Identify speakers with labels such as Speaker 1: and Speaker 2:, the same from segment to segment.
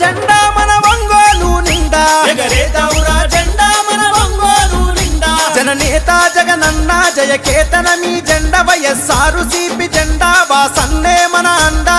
Speaker 1: జెండా మన ఒంగోలు నిండా.
Speaker 2: ఎగరేదవురా జెండా మన ఒంగోలు నిండా.
Speaker 1: జననేత జగనన్న జయకేతన మీ జెండ వయస్సారు సిపి జెండా వాసన్నే మన అండా.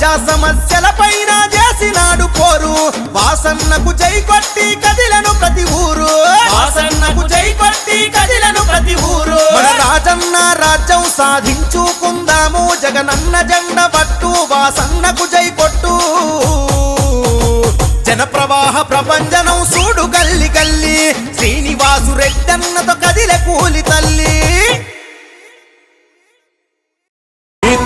Speaker 1: ప్రజా సమస్యలపైన చేసినాడు పోరు. వాసన్నకు జై కొట్టి కదిలను ప్రతి ఊరు.
Speaker 2: వాసన్నకు జై కొట్టి కదిలను ప్రతి ఊరు.
Speaker 1: మన రాజన్న రాజ్యం సాధించుకుందాము. జగనన్న జెండ పట్టు వాసన్నకు జై కొట్టు. జన ప్రవాహ ప్రపంచనం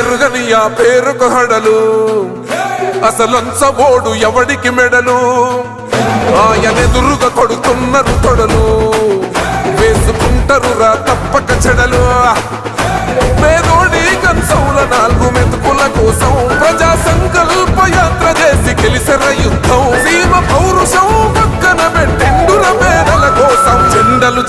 Speaker 3: పెరుగని ఆ పేరుకు హడలు. అసలంచబోడు ఎవడికి మెడలు? ఆయనెదురుగా కొడుతున్నారు తొడలు. వేసుకుంటారు రా తప్పక చెడలు.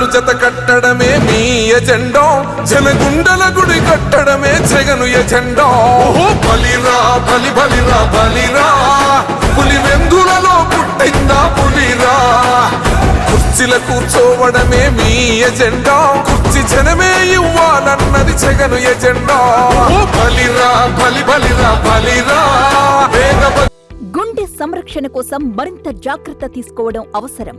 Speaker 3: జెండలు జత కట్టడమే మీ ఎజెండో. జనగుండల గుడి కట్టడమే జగను ఎజెండో. బలిరా బలి బలిరా బలిరా. పులి వెందులలో పుట్టిందా పులిరా. కుర్చీల కూర్చోవడమే మీ ఎజెండా. కుర్చీ జనమే ఇవ్వాలన్నది జగను ఎజెండా. బలిరా బలి బలిరా బలిరా. వేగ
Speaker 4: గుండె సంరక్షణ కోసం మరింత జాగ్రత్త తీసుకోవడం అవసరం.